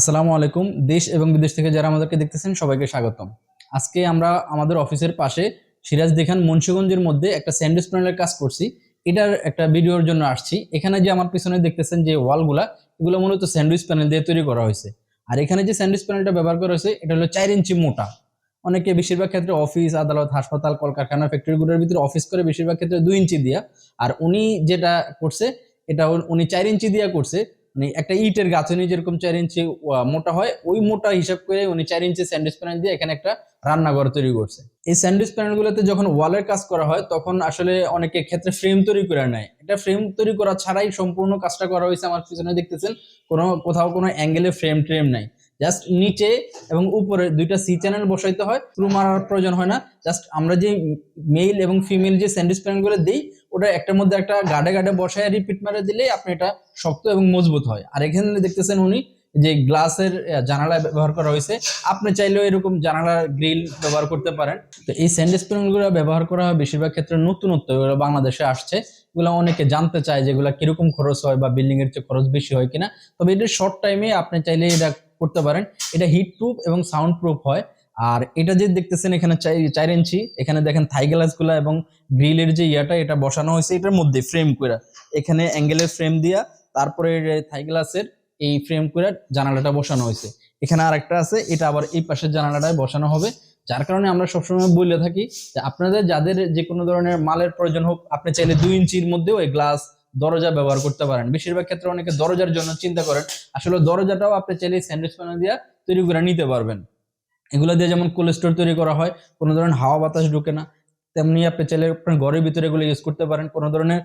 আসসালামু আলাইকুম। দেশ এবং বিদেশ থেকে যারা আমাদেরকে দেখতেছেন, সবাইকে স্বাগতম। আজকে আমরা আমাদের অফিসের পাশে সিরাজ দেখান মুন্সিগঞ্জের মধ্যে একটা স্যান্ডউইচ প্যানেলের কাজ করছি। এটার একটা ভিডিওর জন্য আসছি। এখানে যে আমার পিছনে দেখতেছেন যে ওয়ালগুলা, এগুলো মূলত স্যান্ডউইচ প্যানেল দিয়ে তৈরি করা হয়েছে। আর এখানে যে স্যান্ডউইচ প্যানেলটা ব্যবহার করা হয়েছে, এটা হলো চার ইঞ্চি মোটা। অনেকে বেশিরভাগ ক্ষেত্রে অফিস, আদালত, হাসপাতাল, কলকারখানা, ফ্যাক্টরিগুলোর ভিতরে অফিস করে বেশিরভাগ ক্ষেত্রে দুই ইঞ্চি দিয়া। আর উনি যেটা করছে, এটা উনি- চার ইঞ্চি দিয়া করছে। মানে একটা ইটের গাছ, উনি যেরকম চার ইঞ্চি মোটা হয়, ওই মোটা হিসাব করে উনি চার ইঞ্চি স্যান্ডউইচ প্যানেল দিয়ে এখানে একটা রান্নাঘর তৈরি করছে। এই স্যান্ডউইচ প্যানেলগুলোতে যখন ওয়ালের কাজ করা হয়, তখন আসলে অনেকের ক্ষেত্রে ফ্রেম তৈরি করে নেয়। এটা ফ্রেম তৈরি করা ছাড়াই সম্পূর্ণ কাজটা করা হয়েছে আমার পিছনে দেখতেছেন। কোনো, কোথাও কোনো অ্যাঙ্গেলে ফ্রেম, ট্রেম নাই। জাস্ট নিচে এবং উপরে দুইটা সি চ্যানেল বসাইতে হয়। স্ক্রু মারার প্রয়োজন হয় না। জাস্ট আমরা যে মেল এবং ফিমেল যে স্যান্ডউইচ প্যানেলগুলো দিই, ওটা একটার মধ্যে একটা গাডে গাডে বসায় রিপিট মারে দিলেই আপনি এটা শক্ত এবং মজবুত হয়। আর এখানে দেখতেছেন উনি যে গ্লাসের জানালা ব্যবহার করা হয়েছে। আপনি চাইলেও এরকম জানালার গ্রিল ব্যবহার করতে পারেন। তো এই স্যান্ডউইচ প্যানেলগুলো ব্যবহার করা হয় বেশিরভাগ ক্ষেত্রে নতুনত্ব এগুলো বাংলাদেশে আসছে। এগুলো অনেকে জানতে চায় যে এগুলো কীরকম খরচ হয় বা বিল্ডিং এর চেয়ে খরচ বেশি হয় কিনা। তবে এটা শর্ট টাইমে আপনি চাইলে এটা করতে পারেন। এটা হিট প্রুফ এবং সাউন্ড প্রুফ হয়। আর এটা যে দেখতেছেন এখানে চার ইঞ্চি, এখানে দেখেন থাই গ্লাসগুলা এবং গ্রিলের যে ইয়াটা, এটা বসানো হয়েছে এটার মধ্যে ফ্রেম করে এখানে অ্যাঙ্গেলের ফ্রেম দিয়া, তারপরে থাই গ্লাসের এই ফ্রেম করে জানালাটা বসানো হয়েছে। এখানে আরেকটা আছে, এটা আবার এই পাশের জানালাটায় বসানো হবে। যার কারণে আমরা সবসময় বলে থাকি যে আপনাদের, যাদের যে কোনো ধরনের মালের প্রয়োজন হোক, আপনি চাইলে দুই ইঞ্চির মধ্যেও এই গ্লাস দরজা ব্যবহার করতে পারেন। বেশিরভাগ ক্ষেত্রে অনেকে দরজার জন্য চিন্তা করেন, আসলে দরজাটাও আপনি চাইলে স্যান্ডউইচ প্যানেল দিয়ে তৈরি করে নিতে পারবেন। এগুলো দিয়ে যেমন কোল্ড স্টোর তৈরি করা হয়, কোনো ধরনের হাওয়া বাতাস ঢুকে না, তেমনি আপনি চাইলে আপনার ঘরের ভিতরে এগুলো ইউজ করতে পারেন, কোনো ধরনের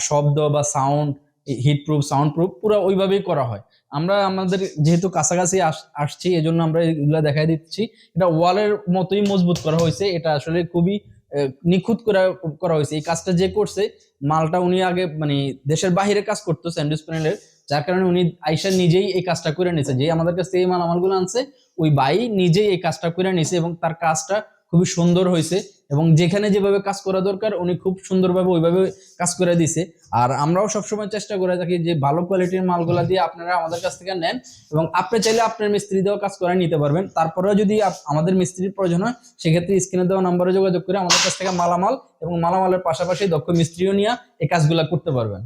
শব্দ বা sound heat proof sound proof পুরো ওইভাবেই করা হয়। আমরা, আমাদের যেহেতু কাছাকাছি আস- আসছি, এজন্য আমরা এগুলো দেখাই দিচ্ছি। এটা ওয়ালের মতোই মজবুত করা হয়েছে, এটা আসলে খুবই নিখুঁত করা করা হয়েছে। এই কাজটা যে করছে, মালটা উনি আগে মানে দেশের বাহিরে কাজ করতো স্যান্ডউইচ প্যানেলের, যার কারণে উনি আইসা নিজেই এই কাজটা করে নিয়েছে যে আমাদের কাছে এই মালামালগুলো আনছে, ওই বাই নিজেই এই কাজটা করে নিয়েছে এবং তার কাজটা খুবই সুন্দর হয়েছে এবং যেখানে যেভাবে কাজ করা দরকার, উনি খুব সুন্দরভাবে ওইভাবে কাজ করে দিছে। আর আমরাও সবসময় চেষ্টা করে থাকি যে ভালো কোয়ালিটির মালগুলা দিয়ে আপনারা আমাদের কাছ থেকে নেন এবং আপনি চাইলে আপনার মিস্ত্রি দিয়েও কাজ করে নিতে পারবেন। তারপরেও যদি আমাদের মিস্ত্রির প্রয়োজন হয়, সেক্ষেত্রে স্ক্রিনে দেওয়া নম্বরে যোগাযোগ করে আমাদের কাছ থেকে মালামাল এবং মালামালের পাশাপাশি দক্ষ মিস্ত্রিও নিয়ে এই কাজগুলা করতে পারবেন।